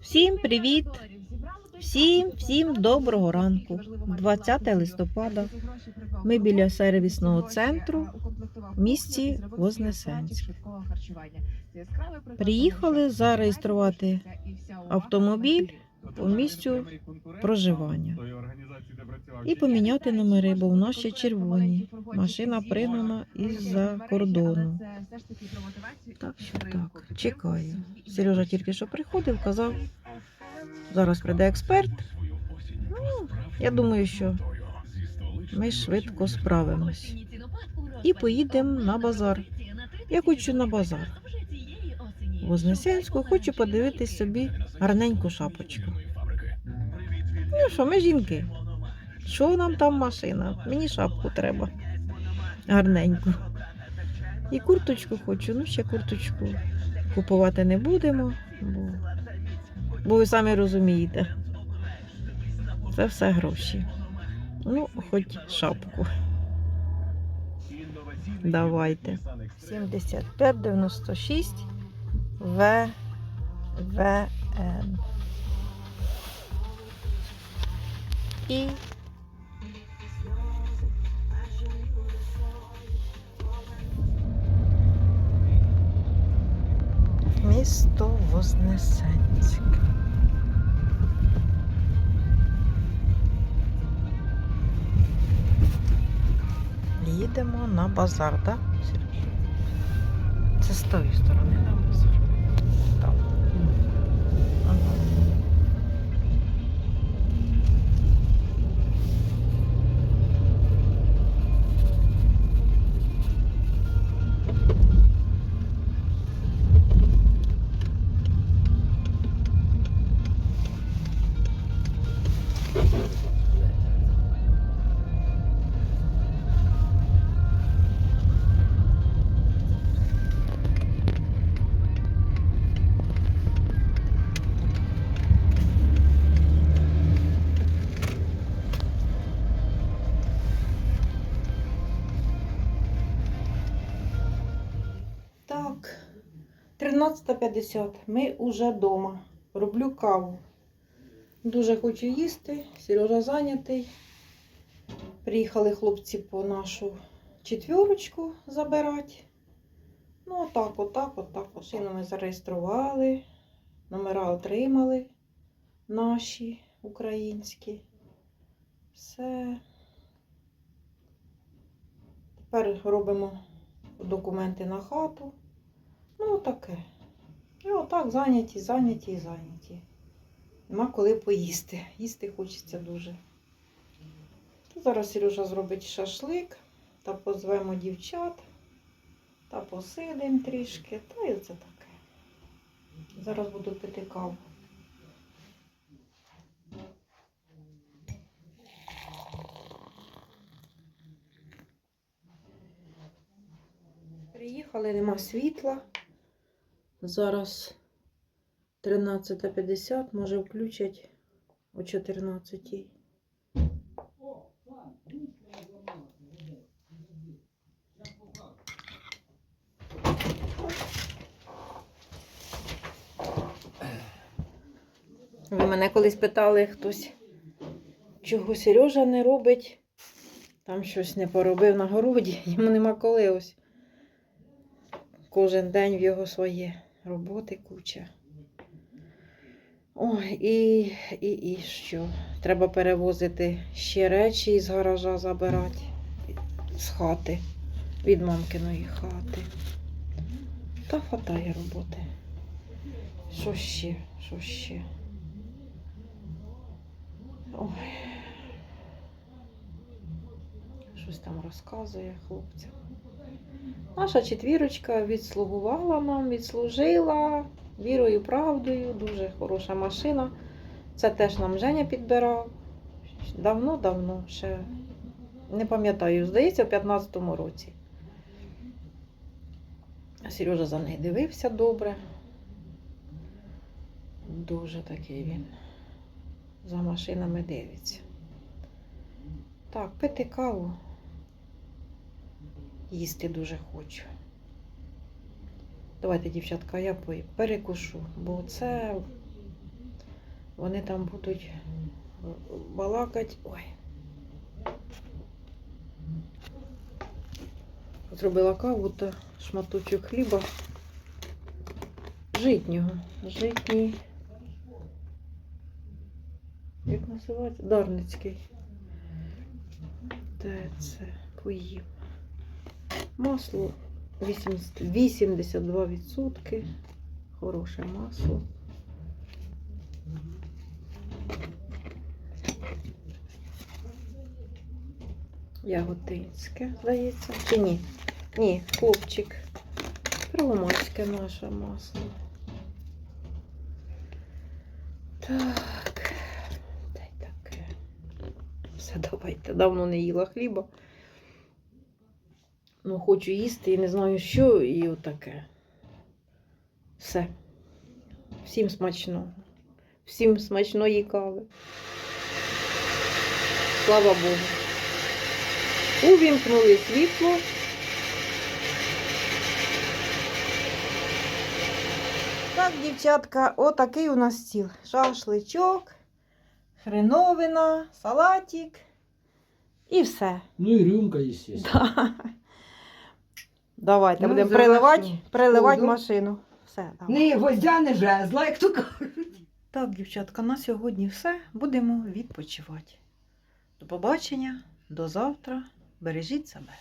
Всім привіт! Всім, всім доброго ранку. 20 листопада. Ми біля сервісного центру в місті Вознесенськ. Приїхали зареєструвати автомобіль по місцю проживання і поміняти номери, бо в нас ще червоні. Машина пригнана із-за кордону. Так що так, чекаю. Сережа тільки що приходив, казав, зараз прийде експерт. Ну, я думаю, що ми швидко справимось. І поїдемо на базар. Я хочу на базар. Вознесенську хочу подивитись собі гарненьку шапочку. Ну що, ми жінки. Що нам там машина? Мені шапку треба. Гарненьку. І курточку хочу, ну ще курточку купувати не будемо, бо, бо ви самі розумієте. Це все гроші. Ну, хоч шапку. Давайте. 75 96 В ВН. І місто Вознесенськ. Їдемо на базар, так? Сереж? Це з тої сторони, на базар. 13.50. Ми вже вдома. Роблю каву. Дуже хочу їсти. Сережа зайнятий. Приїхали хлопці по нашу четвірочку забирати. Ну, отак, отак, отак. Машину ми зареєстрували. Номера отримали наші українські. Все. Тепер робимо документи на хату. Ну, таке. І отак зайняті, зайняті і зайняті. Нема коли поїсти. Їсти хочеться дуже. То зараз Сережа зробить шашлик та позвемо дівчат та посидимо трішки. Та й оце таке. Зараз буду пити каву. Приїхали, нема світла. Зараз 13.50, може включать о 14. Ви мене колись питали хтось, чого Сережа не робить. Там щось не поробив на городі, йому нема коли ось. Кожен день в його своє роботи куча. Ой, і, і, і що? Треба перевозити ще речі із гаража забирати з хати, від мамкиної хати. Та хватає роботи. Що ще? Що ще? Ой. Щось там розказує хлопцям. Наша четвірочка відслугувала нам, відслужила вірою, правдою. Дуже хороша машина. Це теж нам Женя підбирав. Давно-давно, ще не пам'ятаю, здається, в 15-му році. Сережа за неї дивився добре. Дуже такий він. За машинами дивиться. Так, пити каву. Їсти дуже хочу. Давайте, дівчатка, я перекушу, бо це вони там будуть балакати. Ой. Зробила каву та шматочок хліба. Житнього. Житній. Як називається? Дарницький. Де це? Поїм. Масло 80, 82%. Хороше масло. Яготинське, здається. Чи ні? Ні, копчик. Первомайське наше масло. Так. Та й таке. Все, давайте. Давно не їла хліба. Ну, хочу їсти і не знаю що, і отаке. Все. Всім смачного. Всім смачної кави. Слава Богу. Увімкнули світло. Так, дівчатка, отакий у нас стіл. Шашличок, хреновина, салатик і все. Ну и рюмка, естественно. Да. Давайте Ну, будемо приливати, приливати машину. Все, давай. Не гвоздя, не жезла, як то кажуть. Так, дівчатка, на сьогодні все. Будемо відпочивати. До побачення, до завтра. Бережіть себе.